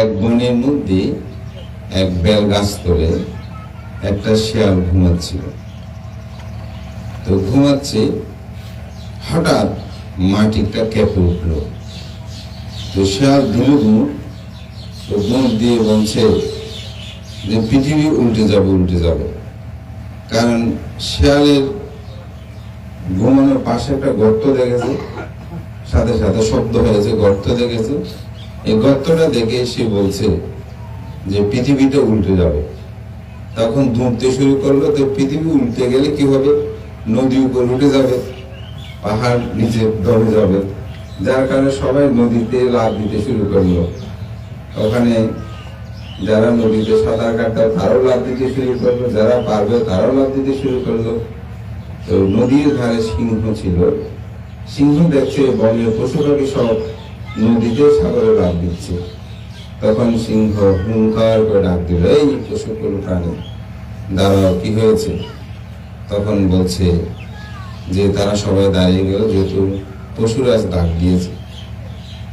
এক বনের মধ্যে এক বেল গাছ তোলে একটা শেয়াল ঘুমাচ্ছিল। তো ঘুমাচ্ছে, হঠাৎ মাটিটা কেঁপে উঠল। তো শেয়াল ঘুম তো মুখ দিয়ে বলছে যে, পৃথিবী উল্টে যাবে উল্টে যাবে। কারণ শেয়ালের ঘুমানোর পাশে একটা গর্ত দেখেছে, সাথে সাথে শব্দ হয়েছে, গর্ত দেখেছে। এই গর্তটা দেখে সে বলছে যে পৃথিবীটা উল্টে যাবে। তখন ধুমতে শুরু করল, তো পৃথিবী উল্টে গেলে কি হবে? নদী উপর উঠে যাবে, পাহাড় নিচে দবে যাবে। যার কারণে সবাই নদীতে লাভ দিতে শুরু করল। ওখানে যারা নদীতে সাঁতার কাটতো, তারাও লাভ দিতে শুরু করল। যারা পারবে, তারাও লাভ দিতে শুরু করল। তো নদীর ধারে সিংহ ছিল। সিংহ দেখছে বনের পশু পাখি সব নদীতে সাগরে লাভ দিচ্ছে। তখন সিংহ হুঙ্কার করে ডাক দিল, এই পশুকুল প্রাণী দাঁড়াও, কি হয়েছে? তখন বলছে যে, তারা সবাই দাঁড়িয়ে গেল, যেহেতু পশুরাজ ডাক দিয়েছে।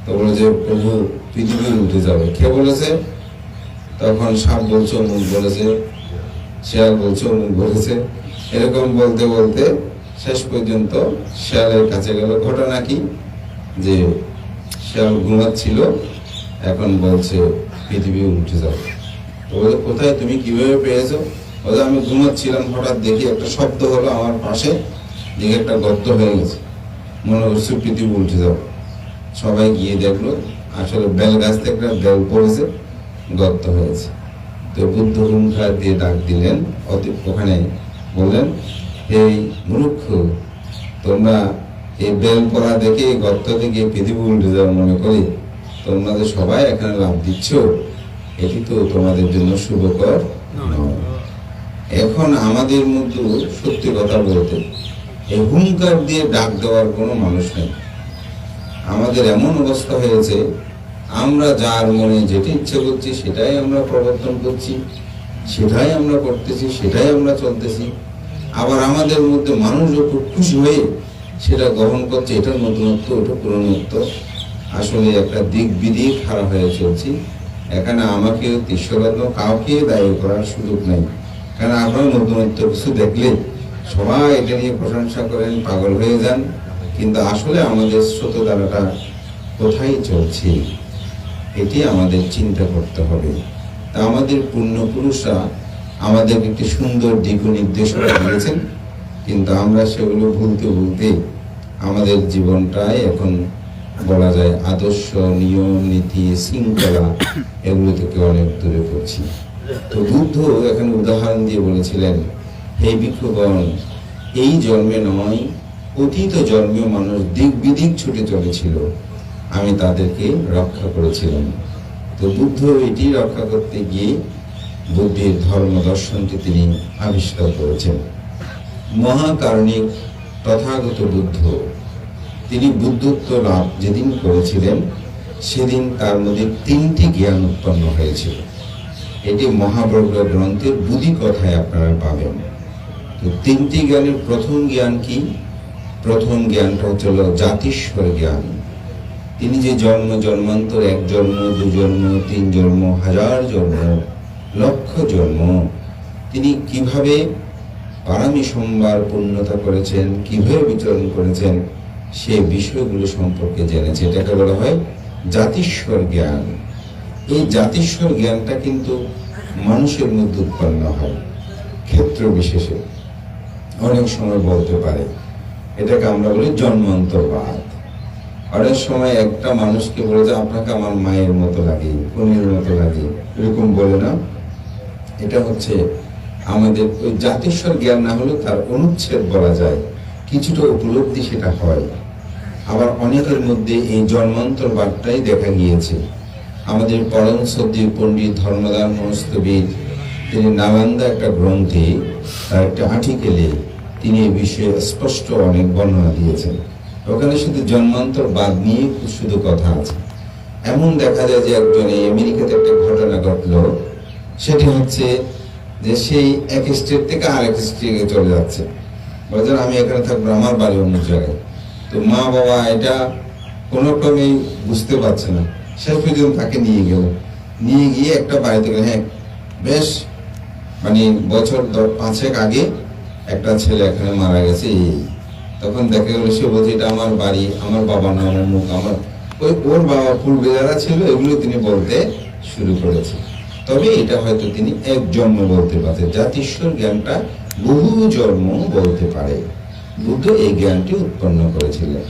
তো বলে যে, প্রভু পৃথিবী উঠে যাবে। কে বলেছে? তখন সাপ বলছে, অমুক বলেছে, শেয়াল বলছে, অমুক বলেছে। এরকম বলতে বলতে শেষ পর্যন্ত শেয়ালের কাছে গেল। ঘটনা কি? যে শেয়াল ঘুমাচ্ছিল, এখন বলছে, পৃথিবী উঠে যাবে বলে, কোথায়? তুমি কীভাবে পেয়েছ? বলে, আমি ঘুমাচ্ছিলাম, হঠাৎ দেখি একটা শব্দ হলো আমার পাশে, দেখে একটা গর্ত হয়ে গেছে। মনে হচ্ছে পৃথিবী উঠে যাবে সবাই গিয়ে দেখল, আসলে বেল গাছ থেকে একটা বেল পড়েছে, গর্ত হয়েছে। তো বুদ্ধ হুঙ্কার দিয়ে ডাক দিলেন, অতি ওখানে বললেন এই মূর্খ, তোমরা এই বেল পড়া দেখে এই গর্ত থেকে পৃথিবী উল্টে যাওয়া মনে করি তোমরা যে সবাই এখানে লাভ দিচ্ছ এটি তো তোমাদের জন্য শুভকর এখন আমাদের মধ্যে সত্যি কথা বলতে এই হুঙ্কার দিয়ে ডাক দেওয়ার কোনো মানুষ নেই। আমাদের এমন অবস্থা হয়েছে আমরা যার মনে যেটি ইচ্ছে করছি সেটাই আমরা প্রবর্তন করছি সেটাই আমরা করতেছি সেটাই আমরা চলতেছি। আবার আমাদের মধ্যে মানুষ যখন খুশি হয়ে সেটা গ্রহণ করছে এটা নতুনত্ব, ওটা পুরনোত্ব। আসলে একটা দিক বিদিক খারাপ হয়ে চলছি। এখানে আমাকে ঈশ্বরত্ন কাউকে দায়ী করার সুযোগ নেই। কারণ আমরা নতুনত্ব কিছু দেখলে সবাই এটা নিয়ে প্রশংসা করেন, পাগল হয়ে যান। কিন্তু আসলে আমাদের স্রোতধারাটা কোথায় চলছে, এটি আমাদের চিন্তা করতে হবে। তা আমাদের পূর্ণপুরুষরা আমাদের একটি সুন্দর দিক নির্দেশনা দিয়েছেন। কিন্তু আমরা সেগুলো ভুলতে ভুলতে আমাদের জীবনটাই এখন বলা যায় আদর্শ, নিয়ম, নীতি, শৃঙ্খলা এগুলো থেকে অনেক দূরে পড়ছি। তো বুদ্ধ এখানে উদাহরণ দিয়ে বলেছিলেন, হে ভিক্ষুগণ এই জন্মে নয়, অতীত জন্মেও মানুষ দিক বিদিক ছুটে চলেছিল। আমি তাদেরকে রক্ষা করেছিলাম। তো বুদ্ধ এটি রক্ষা করতে গিয়ে বুদ্ধির ধর্ম দর্শনটি তিনি আবিষ্কার করেছেন। মহাকারণিক তথাগত বুদ্ধ। তিনি বুদ্ধত্ব লাভ যেদিন করেছিলেন, সেদিন তার মধ্যে তিনটি জ্ঞান উৎপন্ন হয়েছিল। এটি মহাবর্গ গ্রন্থের বুদ্ধি কথায় আপনারা পাবেন। তো তিনটি জ্ঞানের প্রথম জ্ঞান কি? প্রথম জ্ঞানটা হচ্ছিল জাতিস্বর জ্ঞান। তিনি যে জন্ম, জন্মান্তর, এক জন্ম, দু জন্ম, তিন জন্ম, হাজার জন্ম, লক্ষ জন্ম, তিনি কীভাবে পারামি সোমবার পূর্ণতা করেছেন, কীভাবে বিচরণ করেছেন, সে বিষয়গুলো সম্পর্কে জেনেছে। এটাকে বলা হয় জাতিস্বর জ্ঞান। এই জাতিস্বর জ্ঞানটা কিন্তু মানুষের মধ্যে উৎপন্ন হয়, ক্ষেত্র বিশেষে। অনেক সময় বলতে পারে, এটাকে আমরা বলি জন্মান্তরবাদ। অনেক সময় একটা মানুষকে বলে যে, আপনাকে আমার মায়ের মতো লাগে বোনের মতো লাগে। এরকম বলে না। এটা হচ্ছে আমাদের ওই জাতিস্বর জ্ঞান না হলেও তার অনুচ্ছেদ বলা যায়। কিছুটা উপলব্ধি সেটা হয়। আবার অনেকের মধ্যে এই জন্মান্তর বার্তাই দেখা গিয়েছে। আমাদের পরম সদ্য পণ্ডিত ধর্মদান মনস্তবিদ তিনি নালান্দা একটা গ্রন্থে, তার একটা আর্টিকেলে তিনি এই বিষয়ে স্পষ্ট অনেক বর্ণনা দিয়েছেন। ওখানে শুধু জন্মান্তর বাদ নিয়ে শুধু কথা আছে। এমন দেখা যায় যে একজন আমেরিকাতে একটা ঘটনা ঘটলো, সেটি হচ্ছে যে সেই এক স্টেট থেকে আরেক স্টেটে চলে যাচ্ছে। বলছেন আমি এখানে থাকব, আমার বাড়ি অন্য জায়গায়। তো মা বাবা এটা কোনো ক্রমেই বুঝতে পারছে না। শেষ পর্যন্ত তাকে নিয়ে গেল। নিয়ে গিয়ে একটা বাড়িতে গেলে। হ্যাঁ বেশ মানে বছর পাঁচেক আগে একটা ছেলে এখানে মারা গেছে তখন দেখা গেল, সে বলছে, এটা আমার বাড়ি, আমার বাবার নাম অমুক আমার ওই ওর বাবা পূর্বে যারা ছিল, এগুলো তিনি বলতে শুরু করেছে। তবে এটা হয়তো তিনি এক জন্ম বলতে পারতেন। জাতিস্বর জ্ঞানটা বহু জন্ম বলতে পারে। বুদ্ধ এই জ্ঞানটি উৎপন্ন করেছিলেন।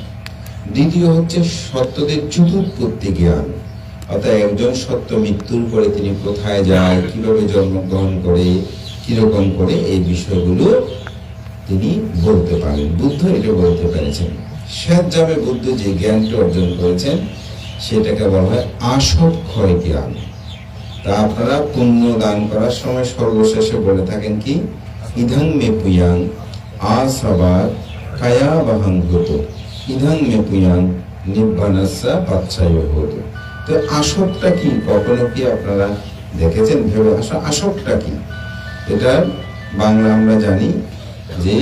দ্বিতীয় হচ্ছে সত্যদের চতুর্পত্তি জ্ঞান। অর্থাৎ একজন সত্য মৃত্যুর পরে তিনি কোথায় যায়, কীভাবে জন্মগ্রহণ করে, কীরকম করে এই বিষয়গুলো তিনি বলতে পারেন। বুদ্ধ এটা বলতে পেরেছেন। শেষ যাবে বুদ্ধ যে জ্ঞানটি অর্জন করেছেন, সেটাকে বলা হয় আসক্ষয় জ্ঞান। আপনারা পুণ্য দান করার সময় সর্বশেষে বলে থাকেন কি? ইধং মে পুয়াং আসবার কায়া হতো ইধং মে পুয়াং নিব্বানাসা বাচ্চায় হতো তো আসবটা কি? কখনো কি আপনারা দেখেছেন, ভেবে আসা? আসবটা কি? এটা বাংলা আমরা জানি যে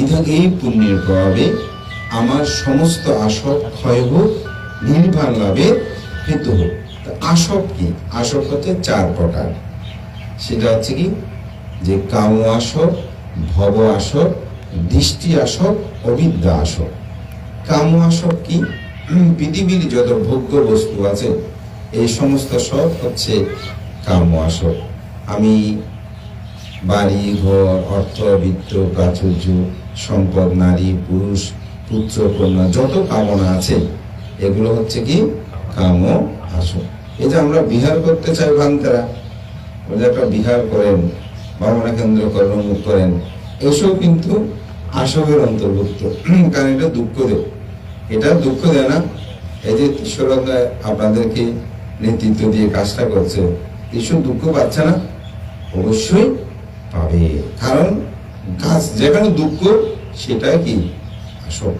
ইধং এই পুণ্যের প্রভাবে আমার সমস্ত আসব ক্ষয় হোক নির্বাণ লাভের হেতু হোক। তা আসব কি? আসব হচ্ছে চার প্রকার। সেটা হচ্ছে কি? যে কাম আসব ভব আসব দৃষ্টি আসব অবিদ্যা আসব কাম আসব কি? পৃথিবীর যত ভোগ্য বস্তু আছে, এই সমস্ত সব হচ্ছে কাম আসব আমি বাড়ি, ঘর, অর্থ, বিত্ত, প্রাচুর্য, সম্পদ, নারী, পুরুষ, পুত্র, কন্যা, যত কামনা আছে, এগুলো হচ্ছে কি? কাম আসো এই যে আমরা বিহার করতে চাই ভান্তারা একটা বিহার করেন ভাবনা কেন্দ্র করেন করেন এসব কিন্তু আসবের অন্তর্ভুক্ত। কারণ এটা দুঃখ দেয়। এটা দুঃখ দেয় না। এই যে ঈশ্বরতা আপনাদেরকে নেতৃত্ব দিয়ে কাজটা করছে ঈশ্বর দুঃখ পাচ্ছে না? অবশ্যই পাবে। কারণ কাজ যেখানে দুঃখ সেটা কি? আসল।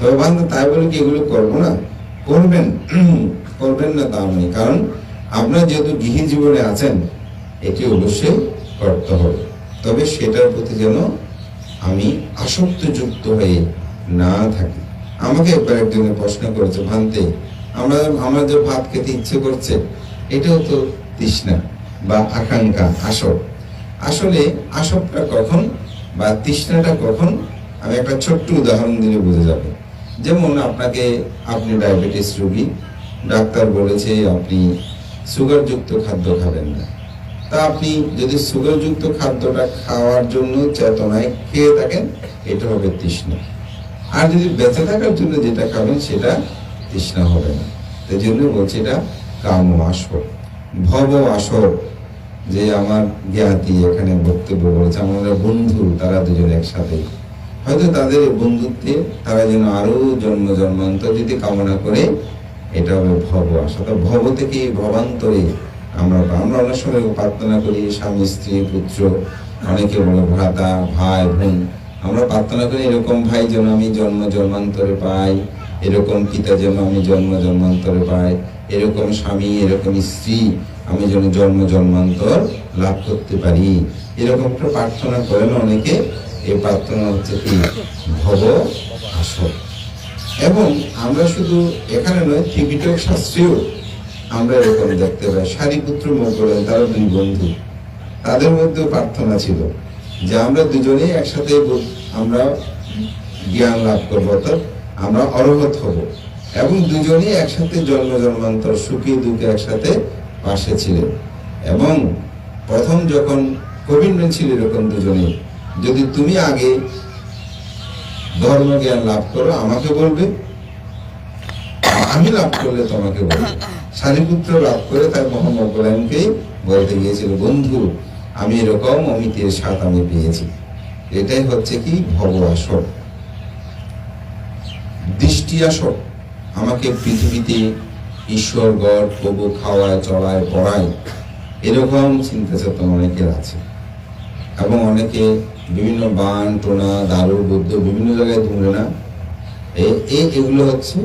তবে বান্ধব তাই বলে কি এগুলো করব না? করবেন। করবেন না তা নেই। কারণ আপনার যেহেতু গৃহী জীবনে আছেন, এটি অবশ্যই করতে হবে। তবে সেটার প্রতি যেন আমি আসক্ত যুক্ত হয়ে না থাকি। আমাকে একবার একজনে প্রশ্ন করেছে, ভান্তে, আমরা আমার যে ভাত খেতে ইচ্ছে করছে, এটাও তো তৃষ্ণা বা আকাঙ্ক্ষা আসক আসলে আসকটা কখন বা তৃষ্ণাটা কখন, আমি একটা ছোট্ট উদাহরণ দিলে বুঝে যাবে। যেমন আপনাকে, আপনি ডায়াবেটিস রোগী ডাক্তার বলেছে, আপনি সুগারযুক্ত খাদ্য খাবেন না। তা আপনি যদি সুগারযুক্ত খাদ্যটা খাওয়ার জন্য চেতনায় খেয়ে থাকেন, এটা হবে তৃষ্ণা। আর যদি বেঁচে থাকার জন্য যেটা খাবেন, সেটা তৃষ্ণা হবে না। তাই জন্য বলছি এটা কাম আসর, ভব আসর, যে আমার জ্ঞাতি এখানে বক্তব্য বলেছে, আমাদের বন্ধু, তারা দুজন একসাথে। হয়তো তাদের বন্ধুত্বে তারা যেন আরও জন্ম জন্মান্তর যদি কামনা করে এটা হবে ভব আসা ভব থেকে ভবান্তরে আমরা আমরা অনেক সময় প্রার্থনা করি, স্বামী, স্ত্রী, পুত্র, অনেকে বলে ভ্রাতা, ভাই, বোন। আমরা প্রার্থনা করি, এরকম ভাই যেন আমি জন্ম জন্মান্তরে পাই, এরকম পিতা যেন আমি জন্ম জন্মান্তরে পাই, এরকম স্বামী, এরকম স্ত্রী আমি যেন জন্ম জন্মান্তর লাভ করতে পারি। এরকম প্রার্থনা করেন অনেকে। এই প্রার্থনা হচ্ছে কি? ভব আসর এবং আমরা শুধু এখানে নয় ত্রিপিটক শাস্ত্রেও আমরা এরকম দেখতে পাই। সারিপুত্র মোগলেন তারা দুই বন্ধু। তাদের মধ্যেও প্রার্থনা ছিল যে আমরা দুজনেই একসাথে আমরা জ্ঞান লাভ করব, অর্থাৎ আমরা অরহত হব। এবং দুজনেই একসাথে জন্ম, জন্মান্তর, সুখী দুঃখে একসাথে পাশে ছিলেন। এবং প্রথম যখন কোভিড ছিল এরকম দুজনেই, যদি তুমি আগে ধর্ম জ্ঞান লাভ করো আমাকে বলবে। আমি লাভ করলে তোমাকে বলব। সারিপুত্র লাভ করে তার মোহাম্মদ গোলামকেই বলতে গিয়েছিল, বন্ধু, আমি এরকম অমিতের সাথ আমি পেয়েছি। এটাই হচ্ছে কি ভব আসর। দৃষ্টি আসর। আমাকে পৃথিবীতে ঈশ্বর, গড়, প্রভু খাওয়ায় চলায় পড়ায়, এরকম চিন্তা চেতনা অনেকের আছে। এবং অনেকে বিভিন্ন বান, টোনা দারু বুদ্ধ, বিভিন্ন জায়গায় ধরে না? এ- এ- এগুলো হচ্ছে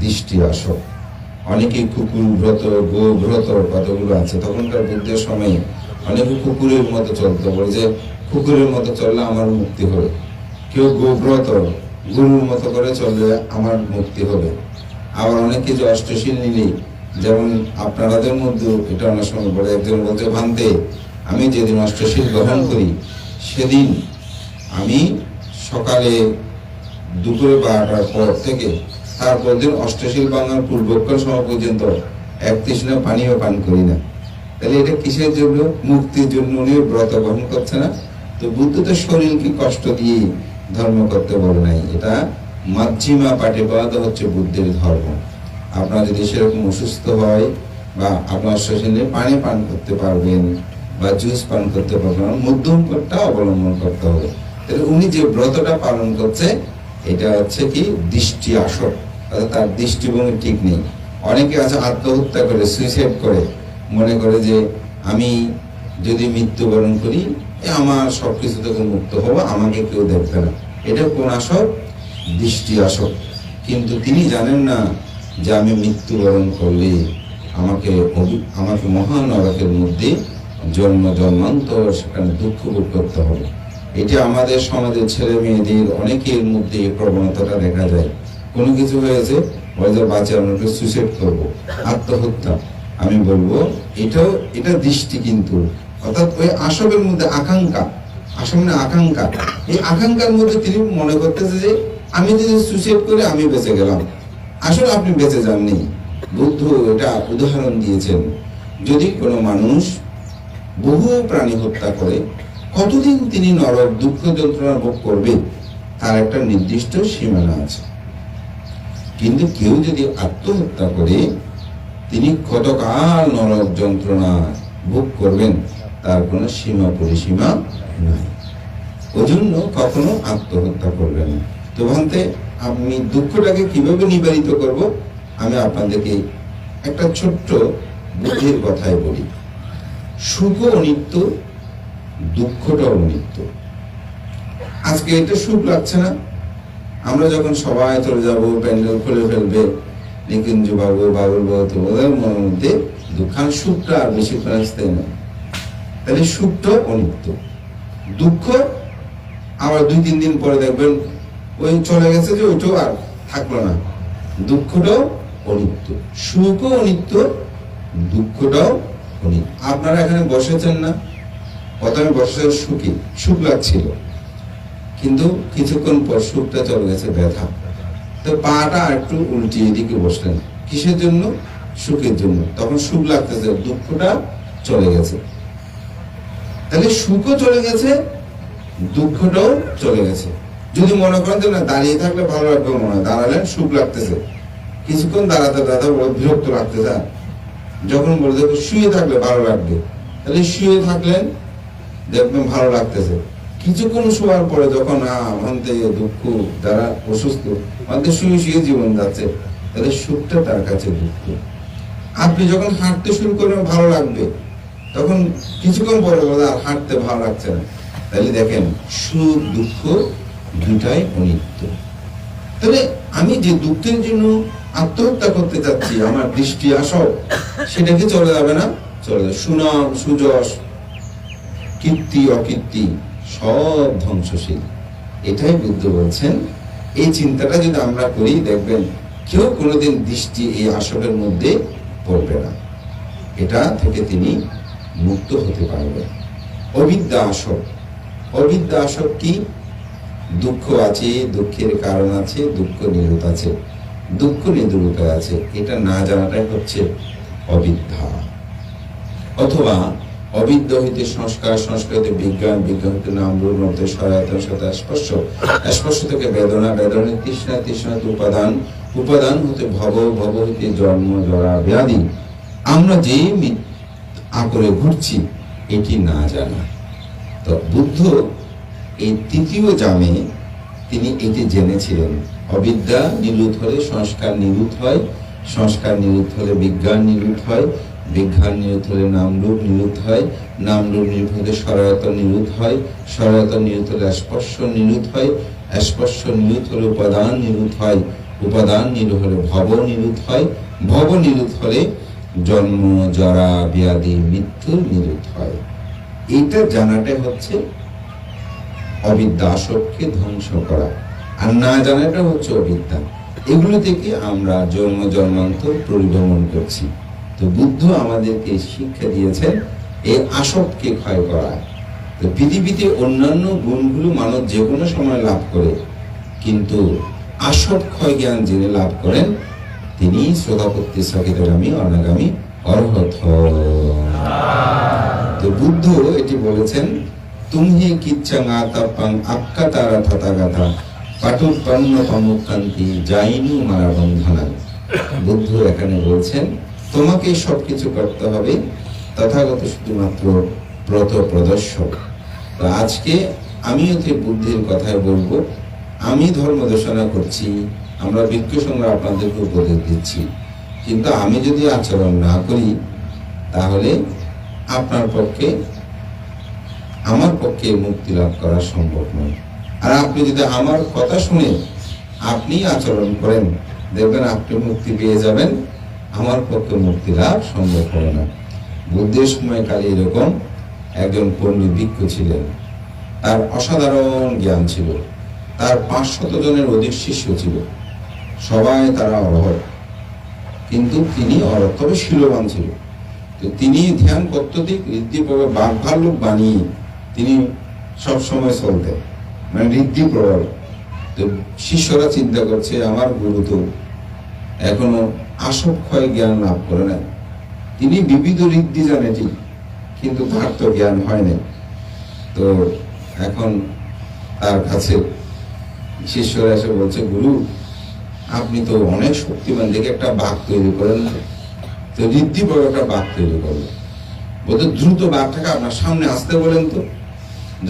দৃষ্টি আসক অনেকে কুকুর, ব্রত, গো, ব্রত কতগুলো আছে? তখনকার বুদ্ধের সময়ে অনেকে কুকুরের মতো চলতো। বলে যে কুকুরের মতো চললে আমার মুক্তি হবে। কেউ গোব্রত গরুর মতো করে চললে আমার মুক্তি হবে। আবার অনেকে যে অষ্টশীল নিলে, যেমন আপনাদের মধ্যে এটা অনেক সময় বলে, একজন বলছে, ভান্তে, আমি যেদিন অষ্টশীল গ্রহণ করি সেদিন আমি সকালে দুপুরে বারোটার পর থেকে তারপর দিন অষ্টশীল বাংলার পূর্বক্ষণ সময় পর্যন্ত এক তৃষ্ণ পানিও পান করি না। তাহলে এটা কিসের জন্য? মুক্তির জন্য উনি ব্রত গ্রহণ করছে না? তো বুদ্ধ তো শরীরকে কষ্ট দিয়ে ধর্ম করতে বলে নাই? এটা মাধ্যমা পাঠিবাদ হচ্ছে বুদ্ধের ধর্ম। আপনার যদি সেরকম অসুস্থ হয় বা আপনার শরীরে পানি পান করতে পারবেন বা জুস পান করতে পারবেন মধ্যম পথটা অবলম্বন করতে হবে। তাহলে উনি যে ব্রতটা পালন করছে, এটা হচ্ছে কি দৃষ্টি আসর অর্থাৎ তার দৃষ্টিভঙ্গি ঠিক নেই। অনেকে আছে আত্মহত্যা করে সুইসাইড করে। মনে করে যে আমি যদি মৃত্যুবরণ করি আমার সব কিছু থেকে মুক্ত হব, আমাকে কেউ দেখবে না। এটা কোন আসর দৃষ্টি আসর কিন্তু তিনি জানেন না যে আমি মৃত্যুবরণ করলে আমাকে আমাকে মহান মধ্যে জন্ম জন্মান্তর সেখানে দুঃখ ভোগ করতে হবে। এটা আমাদের সমাজের ছেলে মেয়েদের অনেকের মধ্যে এই প্রবণতাটা দেখা যায়। কোনো কিছু হয়েছে বলে বাচ্চা আমাকে সুইসাইড করব, আত্মহত্যা। আমি বলব এটাও এটা দৃষ্টি কিন্তু। অর্থাৎ ওই আসবের মধ্যে আকাঙ্ক্ষা আসল মানে আকাঙ্ক্ষা। এই আকাঙ্ক্ষার মধ্যে তিনি মনে করতেছে যে, আমি যদি সুইসাইড করে আমি বেঁচে গেলাম। আসলে আপনি বেঁচে যাননি। বুদ্ধ এটা উদাহরণ দিয়েছেন। যদি কোনো মানুষ বহু প্রাণী হত্যা করে কতদিন তিনি নরক দুঃখ যন্ত্রণা ভোগ করবে, তার একটা নির্দিষ্ট সীমানা আছে। কিন্তু কেউ যদি আত্মহত্যা করে, তিনি কতকাল নরক যন্ত্রণা ভোগ করবেন, তার কোনো সীমা পরিসীমা নাই। ওজন্য কখনো আত্মহত্যা করবেন না। তো ভান্তে, আমি দুঃখটাকে কীভাবে নিবারিত করব? আমি আপনাদেরকে একটা ছোট্ট বুদ্ধির কথাই বলি। সুখ অনিত্য, দুঃখটাও অনিত্য। আজকে এটা সুখ লাগছে না। আমরা যখন সবাই চলে যাব, প্যান্ডেল খুলে ফেলবে নিকুঞ্জ বাবু বাবুল বাবু ওদের মনের মধ্যে দুঃখান সুখটা আর বেশি আসতে না তাহলে সুখটা অনিত্য। দুঃখ, আবার দুই, তিন দিন পরে দেখবেন ওই চলে গেছে যে ওইটাও আর থাকল না। দুঃখটাও অনিত্য। সুখও অনিত্য, দুঃখটাও আপনারা এখানে বসেছেন না? প্রথমে বসে সুখী সুখ লাগছিল। কিন্তু কিছুক্ষণ পর সুখটা চলে গেছে ব্যথা। তো পাটা একটু উল্টিয়ে এদিকে বসলেন। কিসের জন্য? সুখের জন্য। তখন সুখ লাগতেছে, দুঃখটা চলে গেছে। তাহলে সুখও চলে গেছে, দুঃখটাও চলে গেছে। যদি মনে করেন যে না, দাঁড়িয়ে থাকলে ভালো লাগবে মনে হয়। দাঁড়ালেন, সুখ লাগতেছে। কিছুক্ষণ দাঁড়াতে বড় বিরক্ত লাগতেছে। যখন বলে শুয়ে থাকলে ভালো লাগবে, তাহলে শুয়ে থাকলেন দেখবেন ভালো লাগতেছে। কিছুক্ষণ শোয়ার পরে যখন আমাদের দুঃখ, যারা অসুস্থ আমাদের শুয়ে শুয়ে জীবন যাচ্ছে তাহলে সুখটা তার কাছে দুঃখ। আপনি যখন হাঁটতে শুরু করবেন, ভালো লাগবে, তখন কিছুক্ষণ পরে আর হাঁটতে ভালো লাগছে না। তাহলে দেখেন, সুখ, দুঃখ দুটাই অনিত্য। তাহলে আমি যে দুঃখের জন্য আত্মহত্যা করতে চাচ্ছি আমার দৃষ্টি আসক সেটা কি চলে যাবে না? চলে যাবে। সুনাম, সুযশ, কীর্তি, অকীর্তি, সব ধ্বংসশীল। এটাই বুদ্ধ বলছেন। এই চিন্তাটা যদি আমরা করি, দেখবেন কেউ কোনোদিন দৃষ্টি এই আসরের মধ্যে পড়বে না। এটা থেকে তিনি মুক্ত হতে পারবেন। অবিদ্যা আসর অবিদ্যা আসর কি? দুঃখ আছে, দুঃখের কারণ আছে, দুঃখ নিরোধ আছে। দুঃখ নিরোধ আছে, এটা না জানাটাই হচ্ছে অবিদ্যা। অথবা অবিদ্য হইতে সংস্কার সংস্কার হইতে বিজ্ঞান বিজ্ঞান হইতে নাম, রূপ হইতে সহায়তা সাথে স্পর্শ। স্পর্শ থেকে বেদনা বেদনা তৃষ্ণা তৃষ্ণা উপাদান উপাদান হতে ভব ভব হইতে জন্ম, জরা, ব্যাধি। আমরা যে আকরে ঘুরছি, এটি না জানা। তো বুদ্ধ এই তৃতীয় জামে তিনি এটি জেনেছিলেন। অবিদ্যা নিরুত হলে সংস্কার নিরুত হয়, সংস্কার নিরুত হলে বিজ্ঞান নিরুত হয়, বিজ্ঞান নিরুত হলে নামরূপ নিরুত হয় নামরূপ নিরুত হলে সরায়তন নিরুত হয় সরায়তন নিরুত হলে স্পর্শ নিরুত হয়, স্পর্শ নিরুত হলে উপাদান নিরুত হয়, উপাদান নিরুত হলে ভব নিরুত হয়, ভব নিরুত হলে জন্ম, জরা, ব্যাধি, মৃত্যু নিরুত হয়। এটা জানাটাই হচ্ছে অবিদ্যা আসরকে ধ্বংস করা। আর না জানাটা হচ্ছে অবিদ্যা এগুলো থেকে আমরা জন্ম, জন্মান্তর পরিভ্রমণ করছি। তো বুদ্ধ আমাদেরকে শিক্ষা দিয়েছেন এই আসবকে ক্ষয় করা। তো পৃথিবীতে অন্যান্য গুণগুলো মানব যে কোনো সময় লাভ করে, কিন্তু আসব ক্ষয় জ্ঞান যিনি লাভ করেন, তিনি শ্রোতাপত্তি সকিতগামী অনাগামী, অর্হত। তো বুদ্ধ এটি বলেছেন তুমি কিচ্ছাং আতাপাং আক্কা তারা তথাগাথা পাটুপন্ন পমুকান্তি যাইনু মারা বন্ধনা বুদ্ধ এখানে বলছেন, তোমাকে সবকিছু করতে হবে। তথাগত শুধুমাত্র ব্রত প্রদর্শক। আজকে আমি হচ্ছে বুদ্ধির কথায় বলব, আমি ধর্ম দেশনা করছি, আমরা বিজ্ঞ সঙ্গে আপনাদেরকে উপদেশ দিচ্ছি। কিন্তু আমি যদি আচরণ না করি, তাহলে আপনার পক্ষে, আমার পক্ষে মুক্তি লাভ করা সম্ভব নয়। আর আপনি যদি আমার কথা শুনে আপনি আচরণ করেন, দেখবেন আপনি মুক্তি পেয়ে যাবেন। আমার পক্ষে মুক্তি লাভ সম্ভব হবে না। বুদ্ধের সময়কালে এরকম একজন পণ্ডিত ভিক্ষু ছিলেন। তার অসাধারণ জ্ঞান ছিল। তার পাঁচশত জনের অধিক শিষ্য ছিল। সবাই তারা অরহর। কিন্তু তিনি অরহ শিলবান ছিল। তো তিনি ধ্যান পদ্ধতি ঋদ্ধিপ্রভাব বাঘ ভাল্লুক বানিয়ে তিনি সব সময় চলতেন। মানে ঋদ্ধি প্রভাব তো শিষ্যরা চিন্তা করছে, আমার গুরু তো এখনও আসক্ষয় জ্ঞান লাভ করে নাই। তিনি বিবিধ ঋদ্ধি জানে ঠিক কিন্তু তার তো জ্ঞান হয় নাই। তো এখন তার কাছে শিষ্যরা এসে বলছে, গুরু, আপনি তো অনেক শক্তিমান, দেখে একটা বাঘ তৈরি করেন তো। ঋদ্ধি বড় একটা বাঘ তৈরি করল। বলতে দ্রুত বাঘটাকে আপনার সামনে আসতে বলেন তো।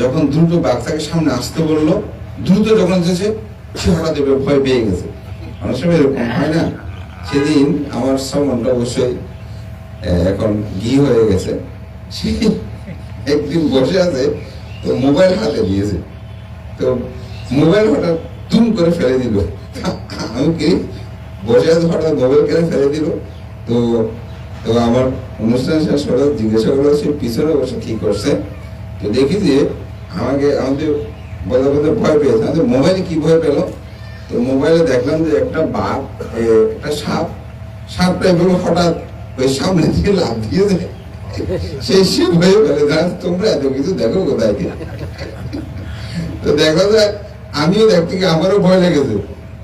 যখন দ্রুত বাঘটাকে সামনে আসতে বলল, দ্রুত যখন এসেছে, সে হঠাৎ এবার ভয় পেয়ে গেছে। অনেক সময় এরকম, হয় না? সেদিন আমার সম্মানটা অবশ্যই এখন ঘি হয়ে গেছে। সে একদিন বসে আছে, তো মোবাইল হাতে দিয়েছে। তো মোবাইল হঠাৎ তুম করে ফেলে দিল। আমি কি বসে আছে, হঠাৎ মোবাইল কেন ফেলে দিল? তো তো আমার অনুষ্ঠান শেষ হঠাৎ জিজ্ঞাসা করল, সে পিছনে বসে কি করছে? তো দেখি যে আমাকে আমাদের বলতে বলতে ভয় পেয়েছে। আমাদের মোবাইলে কি ভয় পেল? তো মোবাইলে দেখলাম যে একটা বাঘ একটা সাপ। সাপটা এভাবে হঠাৎ ওই সামনে থেকে লাভ দিয়েছে সেই শিব হয়ে জান তোমরা এত কিছু দেখো কোথায় তো দেখো যায় আমিও দেখতে গিয়ে আমারও ভয় লেগেছে।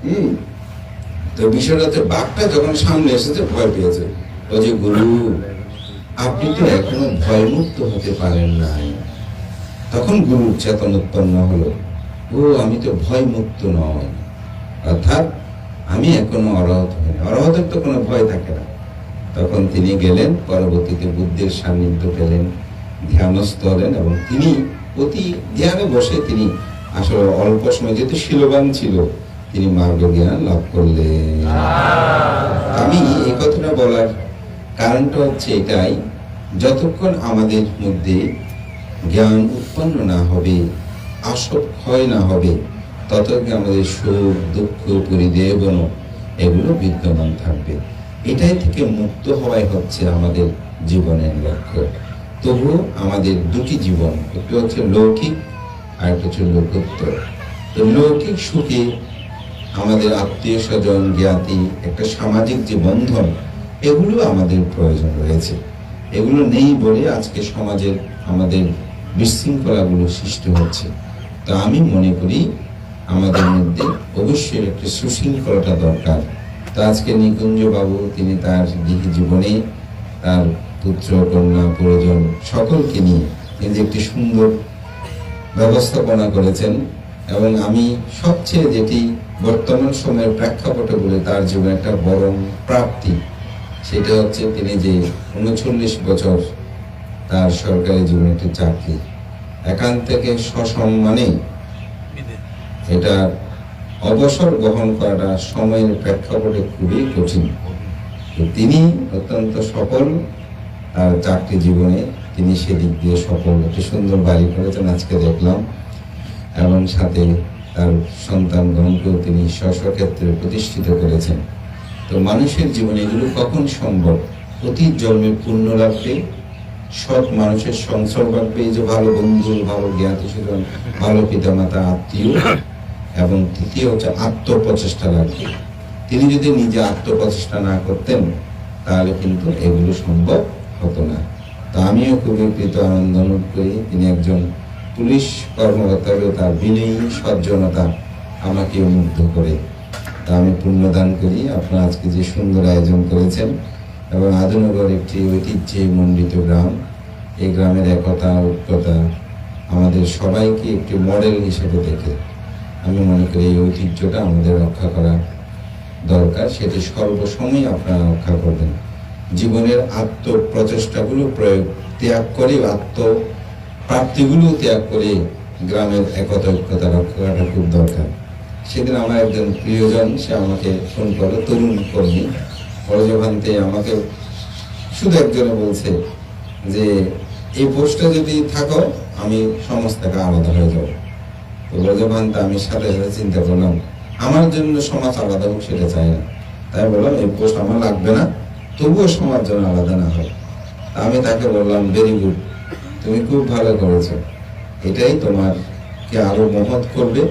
হম। তো বিষয়টা হচ্ছে, বাঘটা যখন সামনে এসেছে, ভয় পেয়েছে। ও যে গুরু, আপনি তো এখনও ভয়মুক্ত হতে পারেন নাই। তখন গুরুর চেতন উৎপন্ন হলো। ও, আমি তো ভয় মুক্ত নয় অর্থাৎ আমি এখনও অরহত হইনি অরহতের তো কোনো ভয় থাকে না। তখন তিনি গেলেন, পরবর্তীতে বুদ্ধের সান্নিধ্য পেলেন, ধ্যানস্থ হলেন এবং তিনি অতি ধ্যানে বসে তিনি আসলে অল্প সময় যেহেতু শিলবান ছিল, তিনি মার্গ জ্ঞান লাভ করলেন। আমি এই কথাটা বলার কারণটা হচ্ছে এটাই, যতক্ষণ আমাদের মধ্যে জ্ঞান উৎপন্ন না হবে আসব ক্ষয় না হবে ততক্ষণ আমাদের সুখ, দুঃখ পরিদেবন এগুলো বিদ্যমান থাকবে। এটাই থেকে মুক্ত হওয়াই হচ্ছে আমাদের জীবনের লক্ষ্য। তবু আমাদের দুটি জীবন, একটি হচ্ছে লৌকিক আর একটা হচ্ছে লোকোত্তর তো লৌকিক সুখে আমাদের আত্মীয় স্বজন, জ্ঞাতি, একটা সামাজিক যে বন্ধন, এগুলো আমাদের প্রয়োজন রয়েছে। এগুলো নেই বলে আজকে সমাজের আমাদের বিশৃঙ্খলাগুলো সৃষ্টি হচ্ছে। তো আমি মনে করি আমাদের মধ্যে অবশ্যই একটি সুশৃঙ্খলতা দরকার। তো আজকে নিকুঞ্জবাবু, তিনি তার গৃহী জীবনে, তার পুত্র, কন্যা পরিজন সকলকে নিয়ে তিনি একটি সুন্দর ব্যবস্থাপনা করেছেন এবং আমি সবচেয়ে যেটি বর্তমান সময়ের প্রেক্ষাপটে বলে, তার জীবনে একটা বড় প্রাপ্তি। সেটা হচ্ছে তিনি যে উনচল্লিশ বছর তার সরকারি জীবনে চাকরি। এখান থেকে সসম্মানে এটা অবসর গ্রহণ করাটা সময়ের প্রেক্ষাপটে খুবই কঠিন। তিনি অত্যন্ত সফল, তার চাকরি জীবনে তিনি সেদিক দিয়ে সফল। একটি সুন্দর বাড়ি করেছেন, আজকে দেখলাম। এবং সাথে তার সন্তানগণকেও তিনি স্ব ক্ষেত্রে প্রতিষ্ঠিত করেছেন। তো মানুষের জীবনে এগুলো কখন সম্ভব? অতীত জন্মের পুণ্য লাগবে সৎ মানুষের সংসর্গ এই যে ভালো বন্ধু ভালো জ্ঞাতি সুজন ভালো পিতামাতা, আত্মীয়, এবং তৃতীয় হচ্ছে আত্মপ্রচেষ্টা লাগবে তিনি যদি নিজে আত্মপ্রচেষ্টা না করতেন, তাহলে কিন্তু এগুলো সম্ভব হতো না। তো আমিও খুবই কৃত আনন্দ অনুভব করি। তিনি একজন পুলিশ কর্মকর্তা হলেও তার বিনয়ী সজ্জনতা আমাকে মুগ্ধ করে। তা আমি পুণ্যদান করি। আপনারা আজকে যে সুন্দর আয়োজন করেছেন এবং আধুনগর একটি ঐতিহ্যে মণ্ডিত গ্রাম। এই গ্রামের একতা ঐক্যতা আমাদের সবাইকে একটি মডেল হিসেবে দেখে। আমি মনে করি এই ঐতিহ্যটা আমাদের রক্ষা করা দরকার। সেটি সর্বসময় আপনারা রক্ষা করবেন। জীবনের আত্মপ্রচেষ্টাগুলো প্রয়োগ, ত্যাগ করে আত্ম প্রাপ্তিগুলো ত্যাগ করে গ্রামের একতা, ঐক্যতা রক্ষা করাটা খুব দরকার। সেদিন আমার একজন প্রিয়জন, সে আমাকে ফোন করে তরুণ কর্মী। পরজভান্তে আমাকে শুধু একজনে বলছে যে, এই পোস্টে যদি থাকো, আমি সমাজ থেকে আলাদা হয়ে যাব। তো ব্রজভান্তে আমি সাথে সাথে চিন্তা করলাম, আমার জন্য সমাজ আলাদা হোক, সেটা চাই না। তাই বললাম, এই পোস্ট আমার লাগবে না, তবুও সমাজ যেন আলাদা না হয়। আমি তাকে বললাম ভেরি গুড তুমি খুব ভালো করেছ। এটাই তোমার কে আরও মহৎ করবে,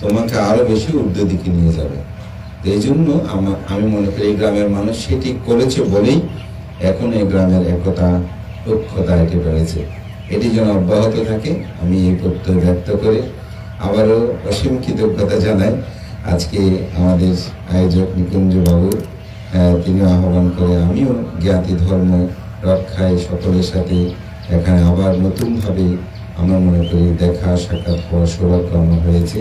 তোমাকে আরও বেশি ঊর্ধ্ব দিকে নিয়ে যাবে। এই জন্য আমার আমি মনে করি এই গ্রামের মানুষ সেটি করেছে বলেই এখন এই গ্রামের একতা ঐক্যতা এটি বেড়েছে এটি যেন অব্যাহত থাকে আমি এই প্রত্যয় ব্যক্ত করে আবারও অসীম কৃতজ্ঞতা জানাই। আজকে আমাদের আয়োজক নিকুঞ্জ বাবু আহ, তিনি আহ্বান করে আমিও জ্ঞাতি ধর্ম রক্ষায় সকলের সাথে এখানে আবার নতুনভাবে আমার মনে করি দেখা সাক্ষাৎ হওয়ার সৌভাগ্য আমার হয়েছে।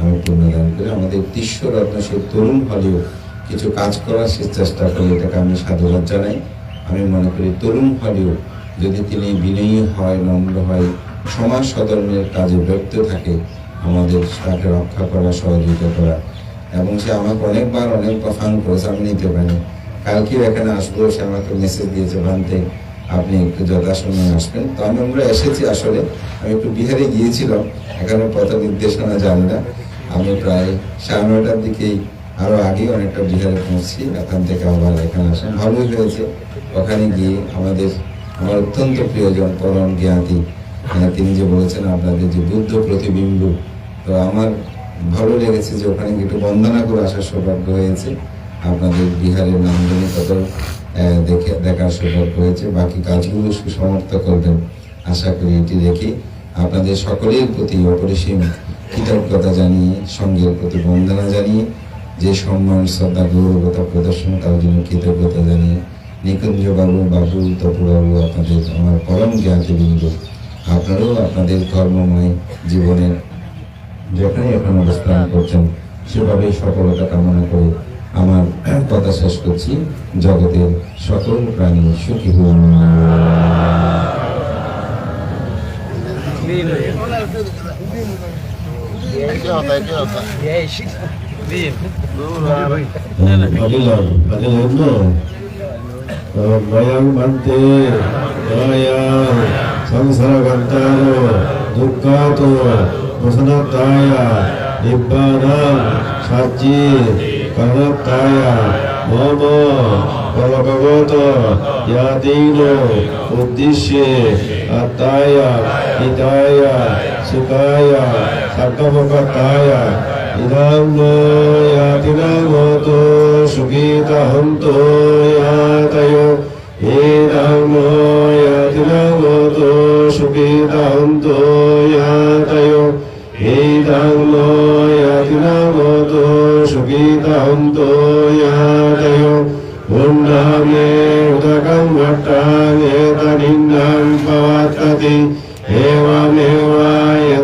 আমি পূর্ণদান করি আমাদের তিস্বরত্ন সে তরুণ হলেও কিছু কাজ করার সে চেষ্টা করে এটাকে আমি সাধুবাদ জানাই। আমি মনে করি তরুণ হলেও যদি তিনি বিনয়ী হয়, নম্র হয়, সমাজ সধর্মের কাজে ব্যক্ত থাকে, আমাদের তাকে রক্ষা করা, সহযোগিতা করা। এবং সে আমাকে অনেকবার অনেক কথা করেছে নিতে পারি কালকেও এখানে আসব, সে আমাকে মেসেজ দিয়েছে, ভান্তে, আপনি একটু যথাসময়ে আসবেন। তো আমি আমরা এসেছি আসলে। আমি একটু বিহারে গিয়েছিলাম, এখানে পথ নির্দেশনা জানি না। আমি প্রায় সাড়ে নটার দিকেই আরও আগে অনেকটা বিহারে পৌঁছি। এখান থেকে আবার এখানে আসেন ভালোই হয়েছে। ওখানে গিয়ে আমাদের আমার অত্যন্ত প্রিয়জন পরম জ্ঞাতি আহ, তিনি যে বলেছেন আপনাদের যে বুদ্ধ প্রতিবিম্ব তো আমার ভালো লেগেছে যে ওখানে গিয়ে একটু বন্দনা করে আসার সৌভাগ্য হয়েছে। আপনাদের বিহারের নান্দনিকতা দেখে দেখার সৌভাগ্য হয়েছে। বাকি কাজগুলো সুসমর্থ করবেন। আশা করি এটি দেখি আপনাদের সকলের প্রতি অপরিসীম কৃতজ্ঞতা জানিয়ে, সঙ্গের প্রতি বন্দনা জানিয়ে, যে সম্মান, শ্রদ্ধা, গৌরবতা প্রদর্শন তার জন্য কৃতজ্ঞতা জানিয়ে নিকুঞ্জ বাবু বাবু তপু আপনাদের আমার পরম জ্ঞাতিবৃন্দ, আপনারাও আপনাদের কর্মময় জীবনের যেখানে এখন অবস্থান করছেন, সেভাবে সফলতা কামনা করে আমার কথা শেষ করছি। জগতের সকল প্রাণী সুখী হন ಹದಿನೈದು ಭಯಂ ಬಂತೆ ಗಾಯ ಸಂಸಾರಕರ್ತಾರು ದುಃಖಾತು ಮುಸನತ್ತಾಯ ಇಬ್ಬಾದ ಸಾಚಿ ಕರ್ಣತ್ತಾಯ ಮೋಮ भगवत यादीनो उद्देश्य अताय हिताय Nibbanam Saji Karataya Momo Kalakagoto Yadino Uddisye Ataya Hidaya Sukaya Sakavakataya ইদাম্নো ইয়াতিনামতো সুগীতাহন্তো ইয়াতয় ইদাম্নো ইয়াতিনামতো সুগীতাহন্তো ইয়াতয় ইদাম্নো ইয়াতিনামতো সুগীতাহন্তো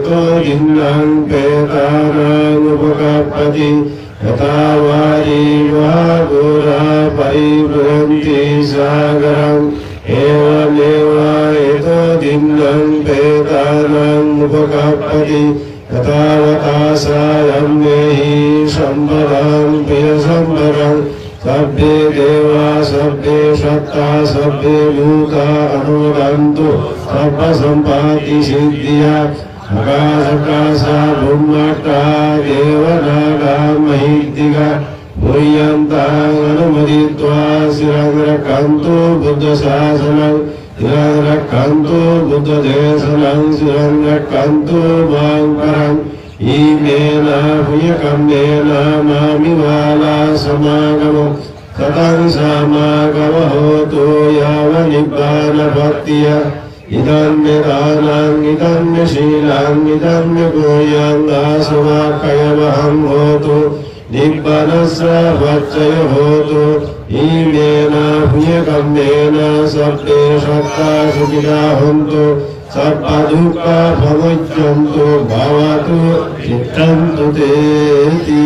तो जिन्नान्ते तानानुपकापति यथा सागर वा घोरा परिवृहन्ति सागरम् एवमेव यतो जिन्नान्ते तानानुपकापति सभ्ये देवा, सभ्ये सत्ता, सभ्ये भूता अनुरन्तु सर्वसम्पाति सिद्धिया ఆకాశకాశ బ్రహ్మటాదేవనాగామహిద్దిగ భూయంతానుమదిత్వా శిరంద్రకంతో బుద్ధశాసనం శిరంద్రకంతో బుద్ధదేశనం శిరంద్రకంతో మాంకరం ఈ మేన పుయకమ్మేన మామివాలా సమాగమం సతం సమాగమ హోతో యావ నిబ్బాన భక్తియ इदन्यदानाम् इदन्यशीलाम् इदन्यगोयाङ्गासुवाकयवहं होतु निब्बनस्य वच्चय होतु ईमेन भूयकम्येन सप्ते सप्ता सुखिना हन्तु सप्पदुःखा भमुच्यन्तु भवतु चित्तन्तु तेति